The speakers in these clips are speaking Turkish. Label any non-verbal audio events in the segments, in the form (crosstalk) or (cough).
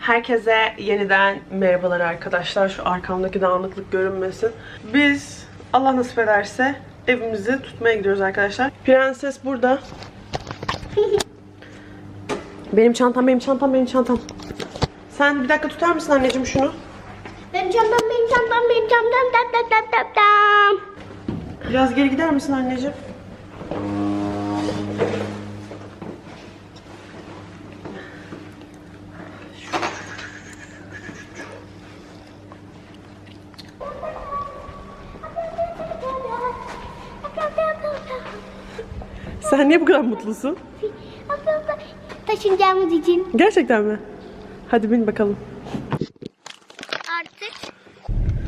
Herkese yeniden merhabalar arkadaşlar. Şu arkamdaki dağınıklık görünmesin. Biz Allah nasip ederse evimizi tutmaya gidiyoruz arkadaşlar. Prenses burada. (laughs) Benim çantam, benim çantam, benim çantam. Sen bir dakika tutar mısın anneciğim şunu? Benim çantam, benim çantam, benim çantam, tam tam tam tam tam. Biraz geri gider misin anneciğim? Sen niye bu kadar mutlusun? Taşınacağımız için Gerçekten mi? Hadi bin bakalım. artık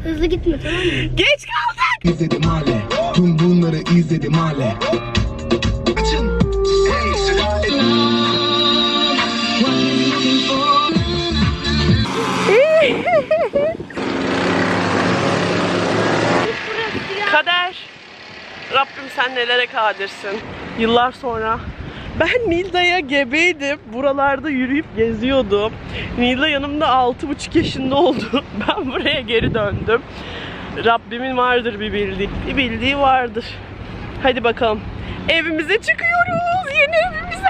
hızlı gitme tamam mı? Geç kaldık. izledim hale Tüm bunları izledim hale (laughs) Kader. Rabbim sen nelere kadirsin. Yıllar sonra ben Nilda'ya gebeydim. Buralarda yürüyüp geziyordum. Nilda yanımda 6,5 yaşında oldu. (laughs) Ben buraya geri döndüm. Rabbimin vardır bir bildiği. Bir bildiği vardır. Hadi bakalım. Evimize çıkıyoruz. Yeni evimize.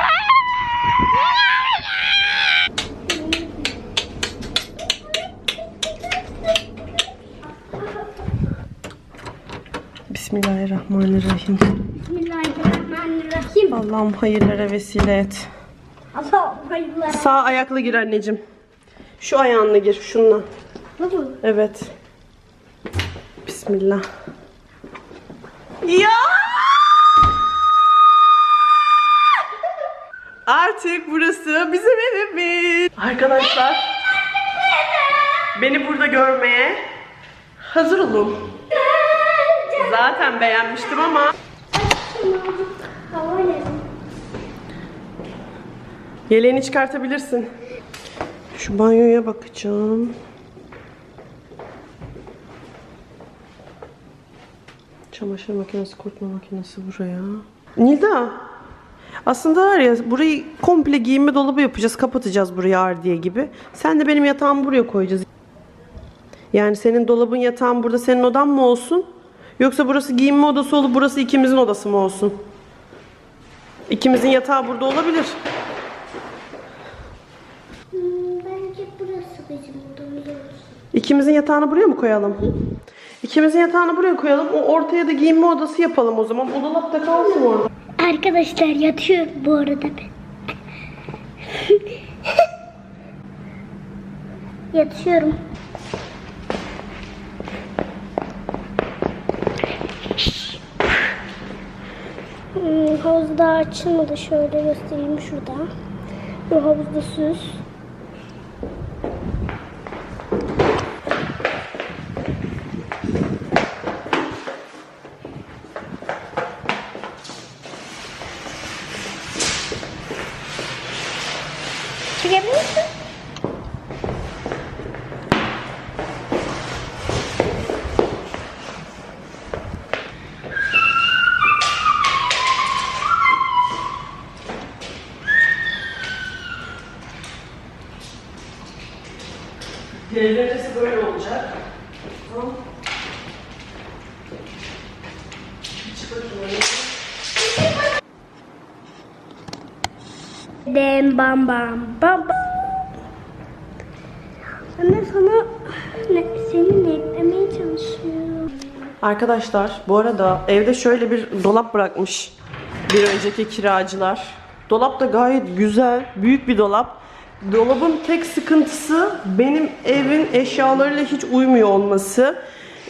Bismillahirrahmanirrahim. Bismillahirrahmanirrahim. Allah'ım hayırlara vesile et. Allah'ım hayırlar. Sağ ayakla gir anneciğim. Şu ayağınla gir şununla. Bu? Evet. Bismillah. Ya! Artık burası bizim evimiz. Arkadaşlar. Beni burada görmeye hazır olun. Zaten beğenmiştim ama Yeleğini çıkartabilirsin. Şu banyoya bakacağım. Çamaşır makinesi, kurutma makinesi buraya. Nilda, aslında var ya burayı komple giyinme dolabı yapacağız, kapatacağız burayı ardiye gibi. Sen de benim yatağımı buraya koyacağız. Yani senin dolabın yatağın burada senin odan mı olsun? Yoksa burası giyinme odası olup burası ikimizin odası mı olsun? İkimizin yatağı burada olabilir. Hmm, bence burası bizim odamız olsun. İkimizin yatağını buraya mı koyalım? İkimizin yatağını buraya koyalım. O ortaya da giyinme odası yapalım o zaman. O dolapta kalsın orada. Arkadaşlar yatıyor bu arada ben. (laughs) Yatıyorum. Hmm, havuz daha açılmadı. Şöyle göstereyim şurada. Bu havuzda süs. Devletesi böyle olacak. Tamam. Dem bam bam bam bam. Anne sana ne, seni netlemeye çalışıyorum. Arkadaşlar bu arada evde şöyle bir dolap bırakmış bir önceki kiracılar. Dolap da gayet güzel, büyük bir dolap. Dolabın tek sıkıntısı benim evin eşyalarıyla hiç uymuyor olması.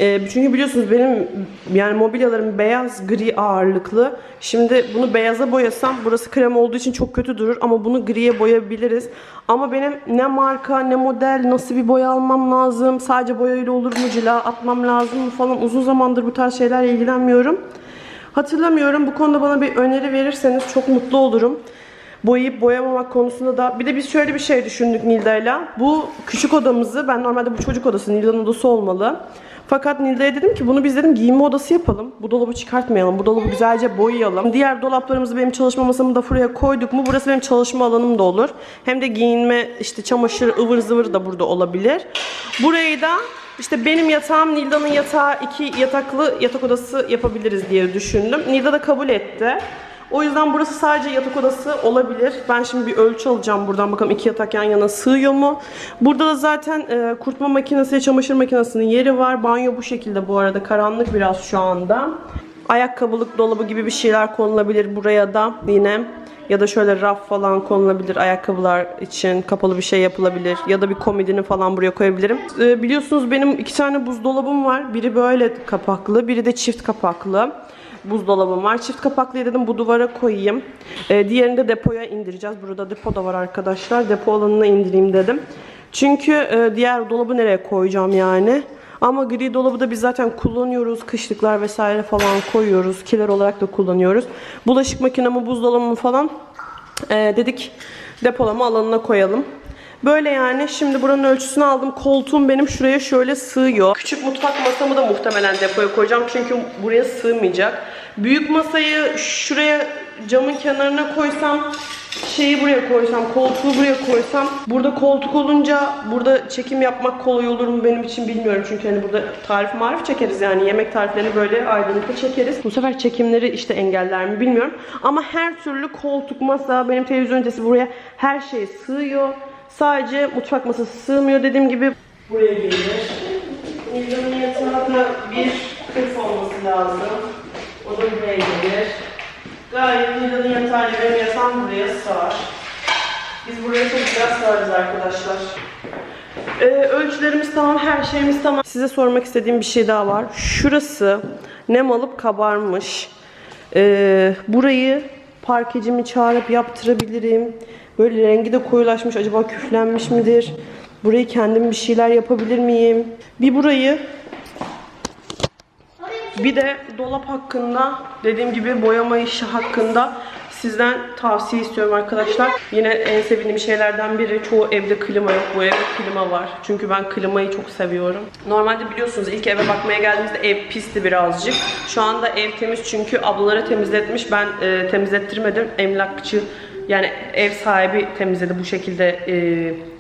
Ee, çünkü biliyorsunuz benim yani mobilyalarım beyaz gri ağırlıklı. Şimdi bunu beyaza boyasam burası krem olduğu için çok kötü durur ama bunu griye boyayabiliriz. Ama benim ne marka ne model nasıl bir boya almam lazım sadece boyayla olur mu cila atmam lazım mı falan uzun zamandır bu tarz şeylerle ilgilenmiyorum. Hatırlamıyorum bu konuda bana bir öneri verirseniz çok mutlu olurum. Boyayıp boyamamak konusunda da bir de biz şöyle bir şey düşündük Nilda'yla. Bu küçük odamızı ben normalde bu çocuk odası Nilda'nın odası olmalı. Fakat Nilda'ya dedim ki bunu biz dedim giyinme odası yapalım. Bu dolabı çıkartmayalım. Bu dolabı güzelce boyayalım. Diğer dolaplarımızı benim çalışma masamı da buraya koyduk mu burası benim çalışma alanım da olur. Hem de giyinme işte çamaşır ıvır zıvır da burada olabilir. Burayı da işte benim yatağım Nilda'nın yatağı iki yataklı yatak odası yapabiliriz diye düşündüm. Nilda da kabul etti. O yüzden burası sadece yatak odası olabilir. Ben şimdi bir ölçü alacağım buradan bakalım iki yatak yan yana sığıyor mu? Burada da zaten e, kurutma makinesi, çamaşır makinesinin yeri var. Banyo bu şekilde bu arada. Karanlık biraz şu anda. Ayakkabılık dolabı gibi bir şeyler konulabilir buraya da yine. Ya da şöyle raf falan konulabilir ayakkabılar için kapalı bir şey yapılabilir ya da bir komodini falan buraya koyabilirim. E, biliyorsunuz benim iki tane buzdolabım var. Biri böyle kapaklı, biri de çift kapaklı buzdolabım var. Çift kapaklıyı dedim bu duvara koyayım. Ee, diğerini de depoya indireceğiz. Burada depo da var arkadaşlar. Depo alanına indireyim dedim. Çünkü e, diğer dolabı nereye koyacağım yani. Ama gri dolabı da biz zaten kullanıyoruz. Kışlıklar vesaire falan koyuyoruz. Kiler olarak da kullanıyoruz. Bulaşık makinemi, buzdolabımı falan e, dedik depolama alanına koyalım. Böyle yani şimdi buranın ölçüsünü aldım. Koltuğum benim şuraya şöyle sığıyor. Küçük mutfak masamı da muhtemelen depoya koyacağım. Çünkü buraya sığmayacak. Büyük masayı şuraya camın kenarına koysam şeyi buraya koysam, koltuğu buraya koysam burada koltuk olunca burada çekim yapmak kolay olur mu benim için bilmiyorum. Çünkü hani burada tarif marif çekeriz yani yemek tariflerini böyle aydınlıkta çekeriz. Bu sefer çekimleri işte engeller mi bilmiyorum. Ama her türlü koltuk, masa, benim televizyon ünitesi buraya her şey sığıyor. Sadece mutfak masası sığmıyor dediğim gibi. Buraya gelir. Nildan'ın yatağında bir kırk olması lazım. O da buraya gelir. Gayet Nildan'ın yatağıyla benim yatağım buraya sığar. Biz buraya çok güzel sığarız arkadaşlar. Ee, ölçülerimiz tamam, her şeyimiz tamam. Size sormak istediğim bir şey daha var. Şurası nem alıp kabarmış. Ee, burayı parkecimi çağırıp yaptırabilirim. Böyle rengi de koyulaşmış. Acaba küflenmiş midir? Burayı kendim bir şeyler yapabilir miyim? Bir burayı bir de dolap hakkında dediğim gibi boyama işi hakkında sizden tavsiye istiyorum arkadaşlar. Yine en sevdiğim şeylerden biri çoğu evde klima yok. Bu evde klima var. Çünkü ben klimayı çok seviyorum. Normalde biliyorsunuz ilk eve bakmaya geldiğimizde ev pisti birazcık. Şu anda ev temiz çünkü ablaları temizletmiş. Ben e, temizlettirmedim. Emlakçı yani ev sahibi temizledi bu şekilde e,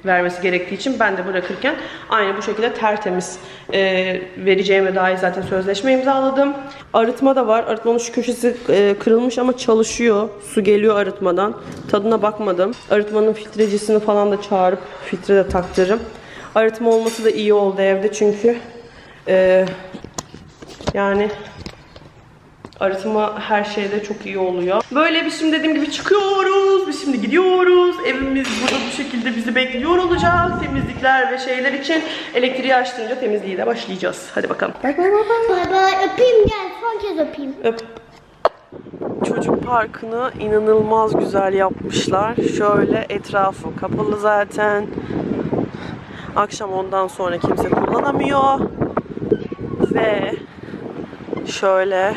vermesi gerektiği için ben de bırakırken aynı bu şekilde tertemiz e, vereceğime dair zaten sözleşme imzaladım. Arıtma da var. Arıtmanın şu köşesi e, kırılmış ama çalışıyor. Su geliyor arıtmadan. Tadına bakmadım. Arıtmanın filtrecisini falan da çağırıp filtre de taktırırım. Arıtma olması da iyi oldu evde çünkü e, yani Arıtma her şeyde çok iyi oluyor. Böyle biz şimdi dediğim gibi çıkıyoruz. Biz şimdi gidiyoruz. Evimiz burada bu şekilde bizi bekliyor olacak. Temizlikler ve şeyler için elektriği açtığınca temizliğe de başlayacağız. Hadi bakalım. Bay bay bay bay. Bay bay öpeyim gel son kez öpeyim. Öp. Çocuk parkını inanılmaz güzel yapmışlar. Şöyle etrafı kapalı zaten. Akşam ondan sonra kimse kullanamıyor. Ve şöyle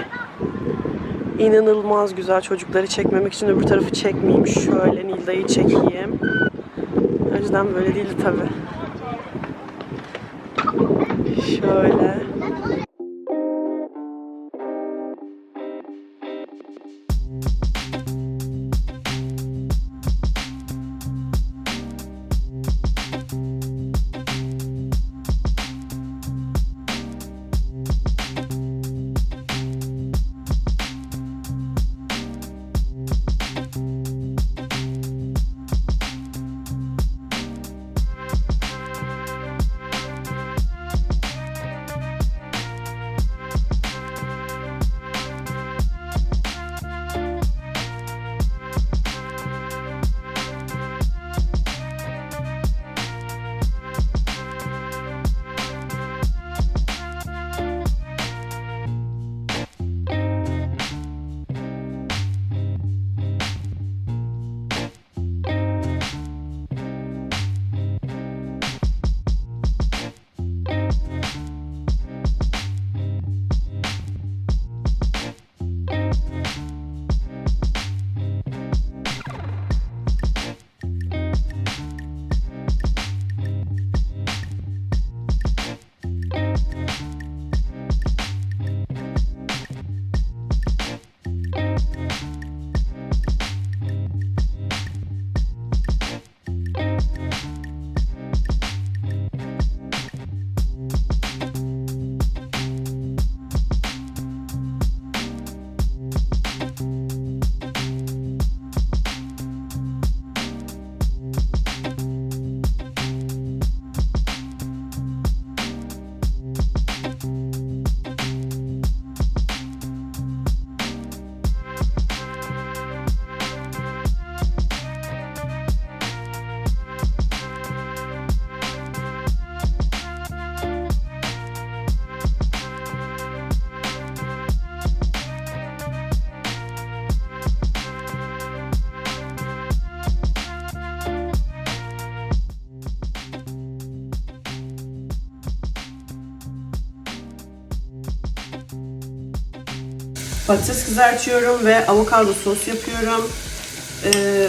inanılmaz güzel çocukları çekmemek için öbür tarafı çekmeyeyim. Şöyle Nilda'yı çekeyim. Yüzden böyle değildi tabi. Şöyle. Patates kızartıyorum ve avokado sos yapıyorum. Ee,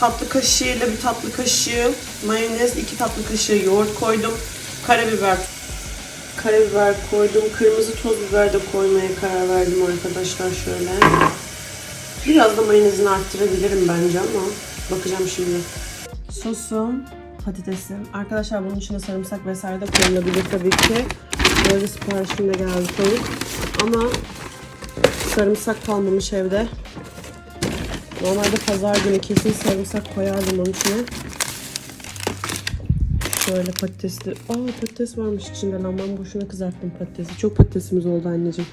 tatlı kaşığıyla bir tatlı kaşığı mayonez, iki tatlı kaşığı yoğurt koydum. Karabiber karabiber koydum. Kırmızı toz biber de koymaya karar verdim arkadaşlar şöyle. Biraz da mayonezini arttırabilirim bence ama bakacağım şimdi. Sosum, patatesim. Arkadaşlar bunun içine sarımsak vesaire de koyulabilir tabii ki. Böyle siparişimde geldi tavuk. Ama sarımsak kalmamış evde. Normalde pazar günü kesin sarımsak koyardım onun içine. Şöyle patatesli. Aa patates varmış içinde lan ben boşuna kızarttım patatesi. Çok patatesimiz oldu anneciğim.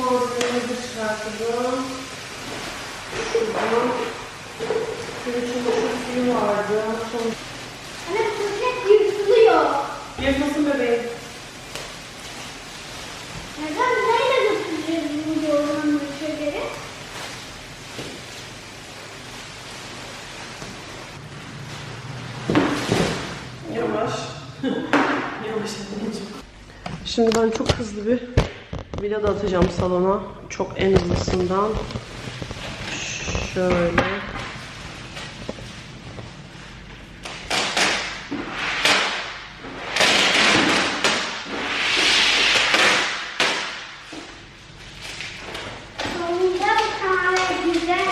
Malzemeleri çıkartalım. Şuradan. Şu suyu vardı. Sonra Anne bu poşet yırtılıyor. Yaşasın bebeğim. Neden neyle götüreceğiz bu yoğurmanın şeyleri? Yavaş. (laughs) Yavaş anneciğim. Şimdi ben çok hızlı bir video da atacağım salona. Çok en hızlısından. Şöyle. Sonunda bu tane güzel